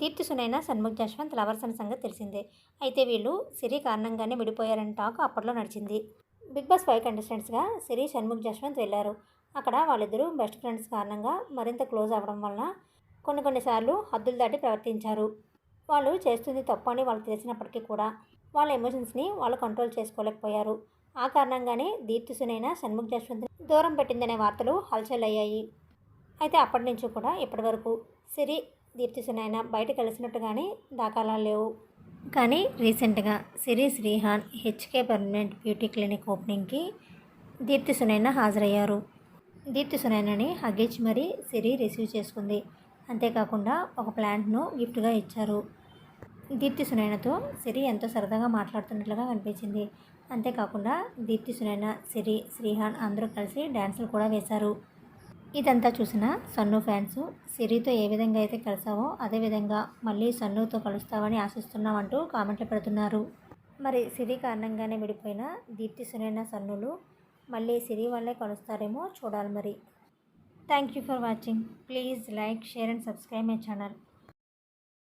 Deepti Sunaina Shanmukh Jaswanth lovers అన్న సంగతి తెలిసిందే. అయితే వీళ్ళు సిరి కారణంగానే విడిపోయారని టాక్ అప్పట్లో నడిచింది. బిగ్ బాస్ ఫైవ్ కంటెస్టెంట్స్గా సిరి షణ్ముఖ్ జశ్వంత్ వెళ్ళారు. అక్కడ వాళ్ళిద్దరూ బెస్ట్ ఫ్రెండ్స్ కారణంగా మరింత క్లోజ్ అవ్వడం వలన కొన్ని కొన్నిసార్లు హద్దులు దాటి ప్రవర్తించారు. వాళ్ళు చేస్తుంది తప్పు అని వాళ్ళు తెలిసినప్పటికీ కూడా వాళ్ళ ఎమోషన్స్ని వాళ్ళు కంట్రోల్ చేసుకోలేకపోయారు. ఆ కారణంగానే దీప్తి సునైన షణ్ముఖ్ జశ్వంత్ దూరం పెట్టిందనే వార్తలు హల్చల్ అయ్యాయి. అయితే అప్పటి నుంచి కూడా ఇప్పటి వరకు సిరి దీప్తి సునైనా బయట కలిసినట్టుగానే దాఖలా లేవు. కానీ రీసెంట్గా Siri Srihan HK permanent beauty clinic ఓపెనింగ్కి Deepthi Sunaina హాజరయ్యారు. దీప్తి సునైనని హగేజ్ మరీ సిరి రిసీవ్ చేసుకుంది. అంతేకాకుండా ఒక ప్లాంట్ను గిఫ్ట్గా ఇచ్చారు. దీప్తి సునైనతో సిరి ఎంతో సరదాగా మాట్లాడుతున్నట్లుగా కనిపించింది. అంతేకాకుండా దీప్తి సునైన సిరి శ్రీహాన్ అందరూ కలిసి డ్యాన్సులు కూడా వేశారు. ఇదంతా చూసిన సన్ను ఫ్యాన్స్ సిరితో ఏ విధంగా అయితే కలిసావో అదేవిధంగా మళ్ళీ సన్నుతో కలుస్తావని ఆశిస్తున్నామంటూ కామెంట్లు పెడుతున్నారు. మరి సిరి కారణంగానే విడిపోయిన దీప్తి సునైన సన్నులు మళ్ళీ సిరి వాళ్ళే కలుస్తారేమో చూడాలి మరి. Thank you for watching please like share and subscribe my channel